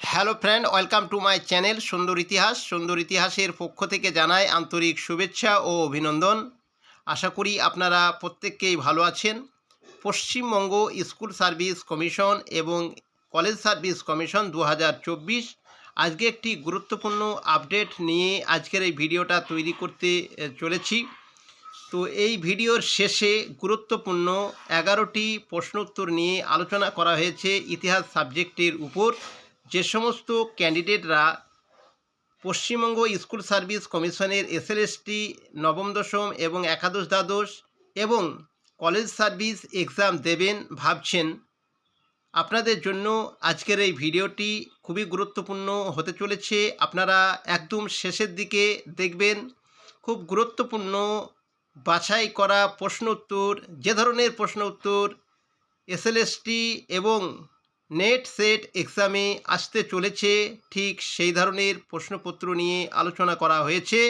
Hello friend, welcome to my channel সুন্দর ইতিহাস। সুন্দর ইতিহাসের পক্ষ থেকে জানাই আন্তরিক শুভেচ্ছা ও অভিনন্দন। আশা করি আপনারা প্রত্যেককেই ভালো আছেন। পশ্চিমবঙ্গ স্কুল সার্ভিস কমিশন এবং কলেজ সার্ভিস কমিশন দু হাজার চব্বিশ আজকে একটি গুরুত্বপূর্ণ আপডেট নিয়ে আজকের এই ভিডিওটা তৈরি করতে চলেছি। তো এই ভিডিওর শেষে গুরুত্বপূর্ণ এগারোটি প্রশ্ন উত্তর নিয়ে আলোচনা করা হয়েছে ইতিহাস সাবজেক্টের উপর। যে সমস্ত ক্যান্ডিডেটরা পশ্চিমবঙ্গ স্কুল সার্ভিস কমিশনের এসএলএসটি নবম দশম এবং একাদশ দ্বাদশ এবং কলেজ সার্ভিস এক্সাম দেবেন ভাবছেন। আপনাদের জন্য আজকের এই ভিডিওটি খুবই গুরুত্বপূর্ণ হতে চলেছে। আপনারা একদম শেষের দিকে দেখবেন, খুব গুরুত্বপূর্ণ বাছাই করা প্রশ্ন উত্তর, যে ধরনের প্রশ্ন উত্তর এসএলএসটি এবং নেট সেট এক্সামে আসতে চলেছে। ঠিক সেই ধরনের প্রশ্নপত্র নিয়ে আলোচনা করা হয়েছে।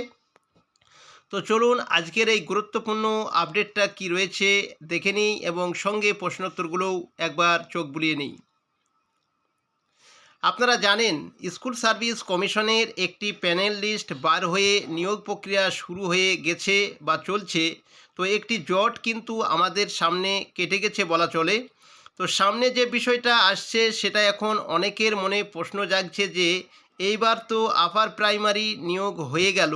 তো চলুন, আজকের এই গুরুত্বপূর্ণ আপডেটটা কি রয়েছে দেখে নিই এবং সঙ্গে প্রশ্নোত্তরগুলোও একবার চোখ বুলিয়ে নিই। আপনারা জানেন, স্কুল সার্ভিস কমিশনের একটি প্যানেল লিস্ট বার হয়ে নিয়োগ প্রক্রিয়া শুরু হয়ে গেছে বা চলছে। তো একটি জট কিন্তু আমাদের সামনে কেটে গেছে বলা চলে। তো সামনে যে বিষয়টা আসছে, সেটা এখন অনেকের মনে প্রশ্ন জাগছে যে, এইবার তো আপার প্রাইমারি নিয়োগ হয়ে গেল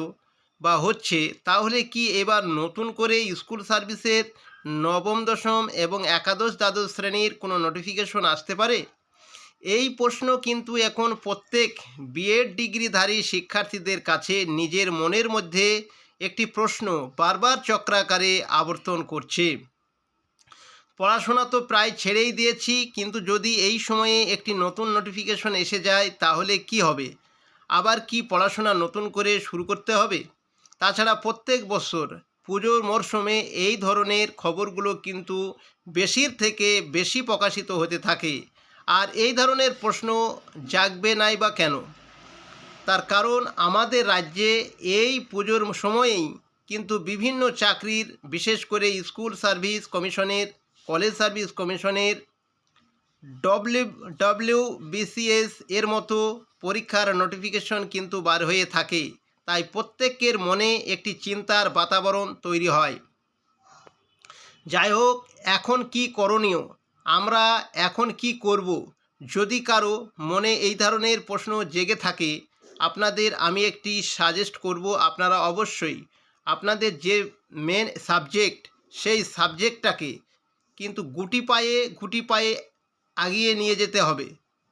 বা হচ্ছে, তাহলে কি এবার নতুন করে স্কুল সার্ভিসের নবম, দশম এবং একাদশ, দ্বাদশ শ্রেণির কোনো নোটিফিকেশন আসতে পারে? এই প্রশ্ন কিন্তু এখন প্রত্যেক বিএড ডিগ্রিধারী শিক্ষার্থীদের কাছে নিজের মনের মধ্যে একটি প্রশ্ন বারবার চক্রাকারে আবর্তন করছে। পড়াশোনা তো প্রায় ছেড়েই দিয়েছি, কিন্তু যদি এই সময়ে একটি নতুন নোটিফিকেশন এসে যায়, তাহলে কি হবে? আবার কি পড়াশোনা নতুন করে শুরু করতে হবে? তাছাড়া প্রত্যেক বছর পুজোর মরশুমে এই ধরনের খবরগুলো কিন্তু বেশির থেকে বেশি প্রকাশিত হতে থাকে। আর এই ধরনের প্রশ্ন জাগবে নাই বা কেন? তার কারণ আমাদের রাজ্যে এই পুজোর সময়েই কিন্তু বিভিন্ন চাকরির, বিশেষ করে স্কুল সার্ভিস কমিশনের কলেজ সার্ভিস কমিশনের ডব্লিউ ডব্লিউ বিসিএস এর মতো পরীক্ষার নোটিফিকেশন কিন্তু বার হয়ে থাকে। তাই প্রত্যেকের মনে একটি চিন্তার বাতাবরণ তৈরি হয়। যাই হোক এখন কি করণীয়? আমরা এখন কি করব? যদি কারও মনে এই ধরনের প্রশ্ন জেগে থাকে, আপনাদের আমি একটি সাজেস্ট করব আপনারা অবশ্যই। আপনাদের যে মেন সাবজেক্ট সেই সাবজেক্টটাকে কিন্তু গুটি পায়ে গুটি পায়ে আগিয়ে নিয়ে যেতে হবে।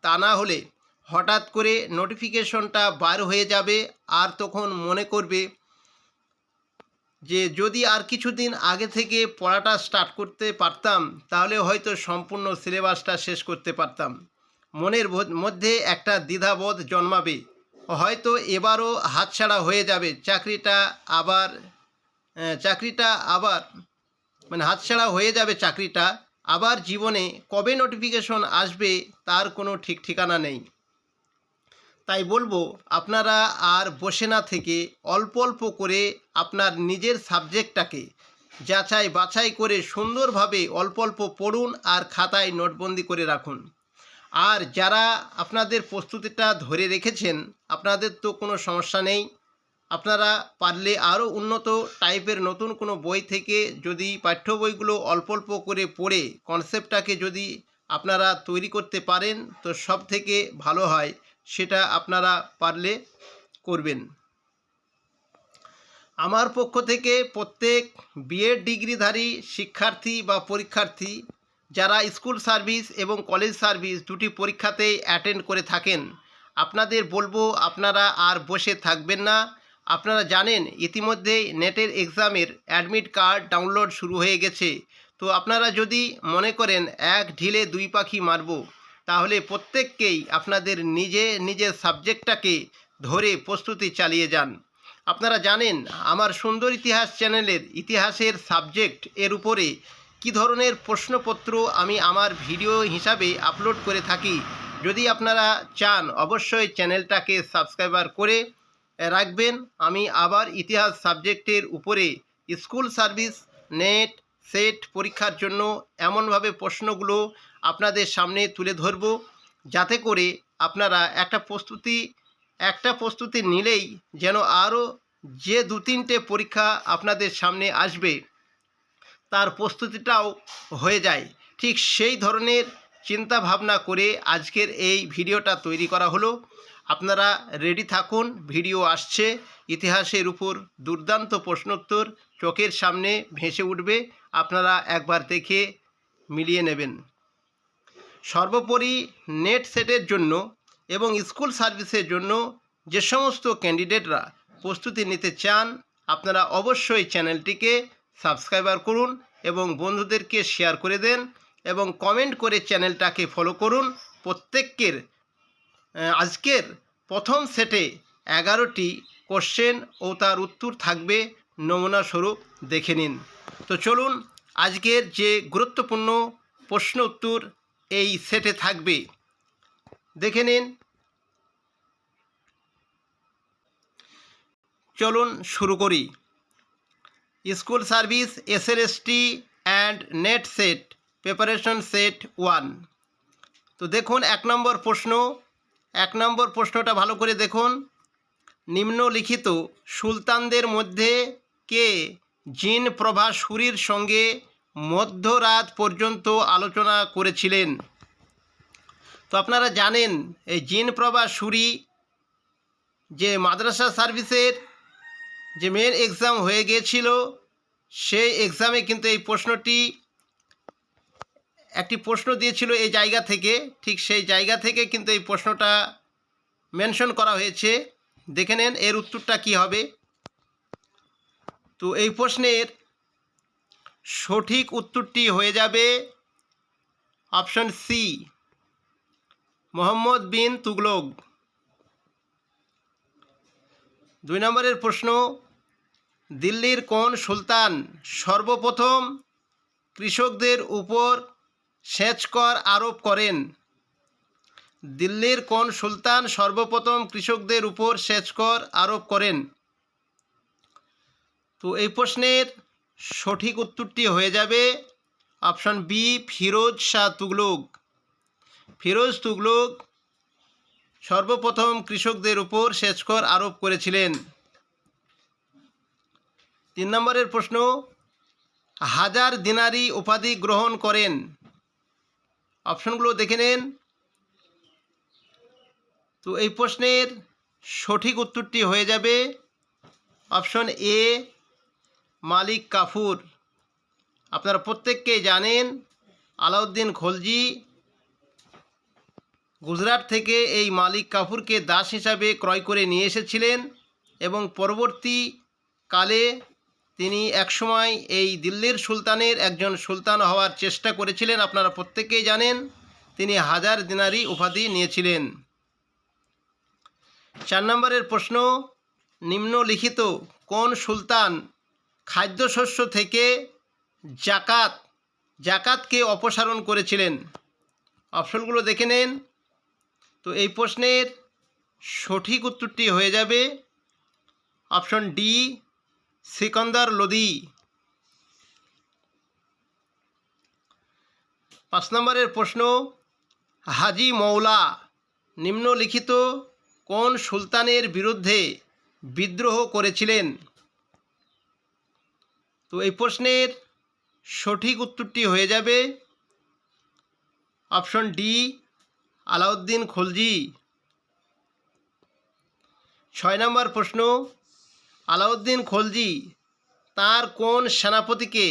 তা না হলে হঠাৎ করে নোটিফিকেশনটা বার হয়ে যাবে আর তখন মনে করবে যে, যদি আর কিছুদিন আগে থেকে পড়াটা স্টার্ট করতে পারতাম, তাহলে হয়তো সম্পূর্ণ সিলেবাসটা শেষ করতে পারতাম। মনের মধ্যে একটা দ্বিধাবোধ জন্মাবে। হয়তো এবারও হাতছাড়া হয়ে যাবে। চাকরিটা আবার চাকরিটা আবার মানে হাতছাড়া হয়ে যাবে চাকরিটা, আবার জীবনে কবে নোটিফিকেশন আসবে তার কোনো ঠিক ঠিকানা নেই। তাই বলব, আপনারা আর বসে না থেকে অল্প অল্প করে আপনার নিজের সাবজেক্টটাকে যাচাই বাছাই করে সুন্দরভাবে অল্প অল্প পড়ুন আর খাতায় নোটবন্দি করে রাখুন। আর যারা আপনাদের প্রস্তুতিটা ধরে রেখেছেন, আপনাদের তো কোনো সমস্যা নেই। আপনারা পারলে আরও উন্নত টাইপের নতুন কোনো বই থেকে যদি পাঠ্য বইগুলো অল্প অল্প করে পড়ে কনসেপ্টটাকে যদি আপনারা তৈরি করতে পারেন, তো সব থেকে ভালো হয় সেটা আপনারা পারলে করবেন। আমার পক্ষ থেকে প্রত্যেক বিএড ডিগ্রিধারী শিক্ষার্থী বা পরীক্ষার্থী যারা স্কুল সার্ভিস এবং কলেজ সার্ভিস দুটি পরীক্ষাতেই অ্যাটেন্ড করে থাকেন, আপনাদের বলব আপনারা আর বসে থাকবেন না। আপনারা জানেন ইতিমধ্যেই নেটের এক্সামের অ্যাডমিট কার্ড ডাউনলোড শুরু হয়ে গেছে। তো আপনারা যদি মনে করেন এক ঢিলে দুই পাখি মারব, তাহলে প্রত্যেককেই আপনাদের নিজে নিজের সাবজেক্টটাকে ধরে প্রস্তুতি চালিয়ে যান। আপনারা জানেন, আমার সুন্দর ইতিহাস চ্যানেলের ইতিহাসের সাবজেক্ট এর উপরে কি ধরনের প্রশ্নপত্র আমি আমার ভিডিও হিসাবে আপলোড করে থাকি, যদি আপনারা চান, অবশ্যই চ্যানেলটাকে সাবস্ক্রাইবার করে রাখবেন। আমি আবার ইতিহাস সাবজেক্টের উপরে স্কুল সার্ভিস, নেট, সেট পরীক্ষার জন্য এমনভাবে প্রশ্নগুলো আপনাদের সামনে তুলে ধরব, যাতে করে আপনারা একটা প্রস্তুতি একটা প্রস্তুতি নিলেই যেন আরও যে দু তিনটে পরীক্ষা আপনাদের সামনে আসবে, তার প্রস্তুতিটাও হয়ে যায়। ঠিক সেই ধরনের চিন্তা ভাবনা করে আজকের এই ভিডিওটা তৈরি করা হলো। আপনারা রেডি থাকুন ভিডিও আসছে। ইতিহাসের উপর দুর্দান্ত প্রশ্নোত্তর চোখের সামনে ভেসে উঠবে। আপনারা একবার দেখে মিলিয়ে নেবেন। সর্বোপরি নেট সেটের জন্য এবং স্কুল সার্ভিসের জন্য যে সমস্ত ক্যান্ডিডেটরা প্রস্তুতি নিতে চান, আপনারা অবশ্যই চ্যানেলটিকে সাবস্ক্রাইবার করুন এবং বন্ধুদেরকে শেয়ার করে দেন এবং কমেন্ট করে চ্যানেলটাকে ফলো করুন। প্রত্যেকের আজকের প্রথম সেটে এগারোটি কোশ্চেন ও তার উত্তর থাকবে নমুনা স্বরূপ দেখে নিন। তো চলুন আজকের যে গুরুত্বপূর্ণ প্রশ্ন উত্তর এই সেটে থাকবে, দেখে নিন। চলুন শুরু করি। School service SLST and NET SET, preparation set one. তো দেখুন, এক নম্বর প্রশ্ন এক নম্বর প্রশ্নটা ভালো করে দেখুন। নিম্নলিখিত সুলতানদের মধ্যে কে জিন প্রভা সুরির সঙ্গে মধ্যরাত পর্যন্ত আলোচনা করেছিলেন? তো আপনারা জানেন, এই জিন প্রভা সুরি যে মাদ্রাসা সার্ভিসের যে মেন এক্সাম হয়ে গিয়েছিল, সেই এক্সামে কিন্তু এই প্রশ্নটি একটি প্রশ্ন দিয়েছিল এই জায়গা থেকে। ঠিক সেই জায়গা থেকে কিন্তু এই প্রশ্নটা মেনশন করা হয়েছে। দেখে নেন এর উত্তরটা কি হবে। তো এই প্রশ্নের সঠিক উত্তরটি হয়ে যাবে অপশন সি, মোহাম্মদ বিন তুগলক। দুই নম্বরের প্রশ্ন, দিল্লির কোন সুলতান সর্বপ্রথম কৃষকদের উপর সেচ কর আরোপ করেন। দিল্লির কোন সুলতান সর্বপ্রথম কৃষকদের উপর সেচ কর আরোপ করেন? তো এই প্রশ্নের সঠিক উত্তরটি হয়ে যাবে অপশন বি, ফিরোজ শাহ তুগলক। ফিরোজ তুগলক সর্বপ্রথম কৃষকদের উপর সেচ কর আরোপ করেছিলেন। তিন নম্বরের প্রশ্ন, হাজার দিনারি উপাধি গ্রহণ করেন। অপশনগুলো দেখে নেন। তো এই প্রশ্নের সঠিক উত্তরটি হয়ে যাবে অপশন এ, মালিক কাফুর। আপনারা প্রত্যেককেই জানেন, আলাউদ্দিন খলজি গুজরাট থেকে এই মালিক কাফুরকে দাস হিসাবে ক্রয় করে নিয়ে এসেছিলেন এবং পরবর্তী কালে তিনি একসময় এই দিল্লির সুলতানের একজন সুলতান হওয়ার চেষ্টা করেছিলেন, আপনারা প্রত্যেকেই জানেন। তিনি হাজার দিনারি উপাধি নিয়েছিলেন। চার নম্বরের প্রশ্ন, নিম্নলিখিত কোন সুলতান খাদ্যশস্য থেকে জাকাত, জাকাতকে অপসারণ করেছিলেন? অপশনগুলো দেখে নেন। তো এই প্রশ্নের সঠিক উত্তরটি হয়ে যাবে। অপশন ডি সিকন্দর লোদি পাঁচ নম্বরের প্রশ্ন, হাজি মৌলা নিম্নলিখিত কোন সুলতানের বিরুদ্ধে বিদ্রোহ করেছিলেন? তো এই প্রশ্নের সঠিক উত্তরটি হয়ে যাবে অপশন ডি, আলাউদ্দিন খলজি। ছয় নম্বর প্রশ্ন আলাউদ্দিন খলজি, তার কোন সেনাপতিকে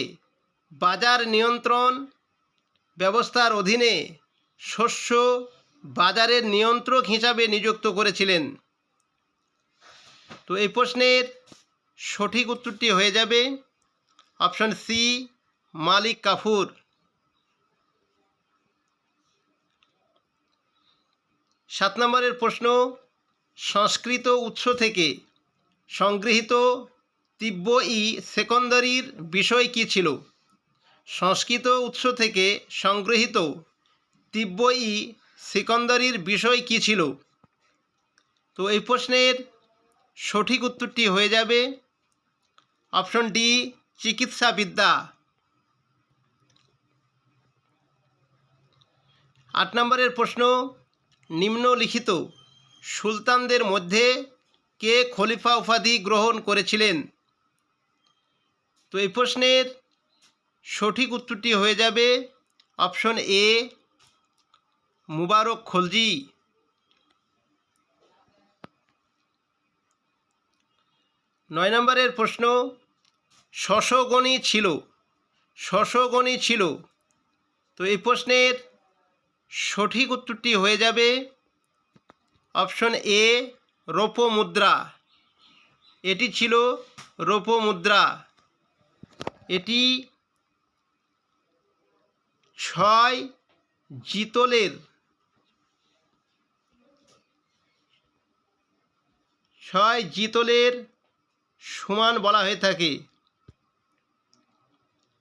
বাজার নিয়ন্ত্রণ ব্যবস্থার অধীনে শস্য বাজারের নিয়ন্ত্রক হিসাবে নিযুক্ত করেছিলেন? তো এই প্রশ্নের সঠিক উত্তরটি হয়ে যাবে অপশন সি, মালিক কাফুর। সাত নম্বরের প্রশ্ন, সংস্কৃত উৎস থেকে সংগৃহীত তিব্বই সেকন্দারির বিষয় কী ছিল? সংস্কৃত উৎস থেকে সংগৃহীত তিব্বই সেকন্দারির বিষয় কী ছিল? তো এই প্রশ্নের সঠিক উত্তরটি হয়ে যাবে অপশন ডি, চিকিৎসাবিদ্যা। আট নম্বরের প্রশ্ন, নিম্নলিখিত সুলতানদের মধ্যে কে খলিফা উপাধি গ্রহণ করেছিলেন? তো এই প্রশ্নের সঠিক উত্তরটি হয়ে যাবে অপশন এ, মুবারক খলজি। নয় নম্বরের প্রশ্ন শশগণি ছিল শশগণি ছিল। তো এই প্রশ্নের সঠিক উত্তরটি হয়ে যাবে অপশন এ রৌপ্য মুদ্রা এটি ছিল রৌপ্য মুদ্রা এটি ছয় জিতলের ছয় জিতলের সমান বলা হয়ে থাকে।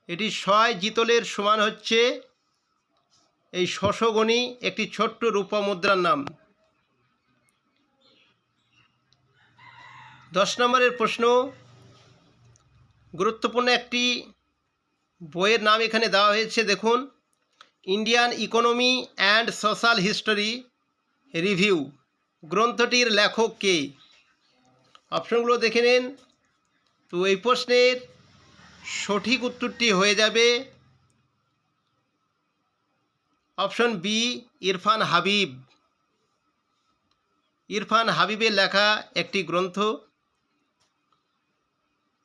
এটি ছয় জিতলের সমান হচ্ছে এই শশগণি একটি ছোট্ট রূপা মুদ্রার নাম। দশ নম্বরের প্রশ্ন, গুরুত্বপূর্ণ একটি বইয়ের নাম এখানে দেওয়া হয়েছে, দেখুন। Indian economy and social history review, গ্রন্থটির লেখক কে? অপশনগুলো দেখে নিন। তো এই প্রশ্নের সঠিক উত্তরটি হয়ে যাবে অপশন বি, ইরফান হাবিব। ইরফান হাবিবের লেখা একটি গ্রন্থ।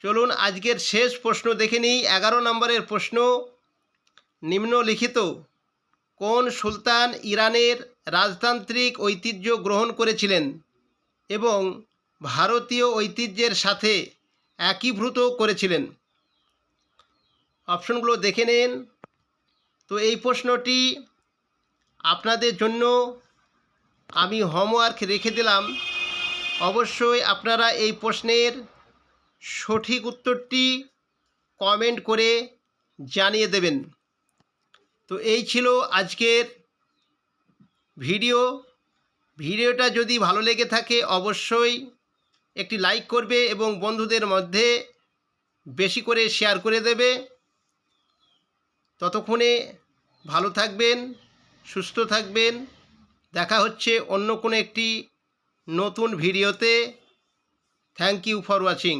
চলুন আজকের শেষ প্রশ্ন দেখে নিই। এগারো নম্বরের প্রশ্ন, নিম্নলিখিত কোন সুলতান ইরানের রাজতান্ত্রিক ঐতিহ্য গ্রহণ করেছিলেন এবং ভারতীয় ঐতিহ্যের সাথে একীভূত করেছিলেন? অপশনগুলো দেখে নিন। তো এই প্রশ্নটি আপনাদের জন্য আমি হোমওয়ার্ক রেখে দিলাম। অবশ্যই আপনারা এই প্রশ্নের সঠিক উত্তরটি কমেন্ট করে জানিয়ে দেবেন। তো এই ছিল আজকের ভিডিও। ভিডিওটা যদি ভালো লেগে থাকে অবশ্যই একটি লাইক করবে এবং বন্ধুদের মধ্যে বেশি করে শেয়ার করে দেবে। ততক্ষণে ভালো থাকবেন, সুস্থ থাকবেন। দেখা হচ্ছে অন্য কোনো একটি নতুন ভিডিওতে। Thank you for watching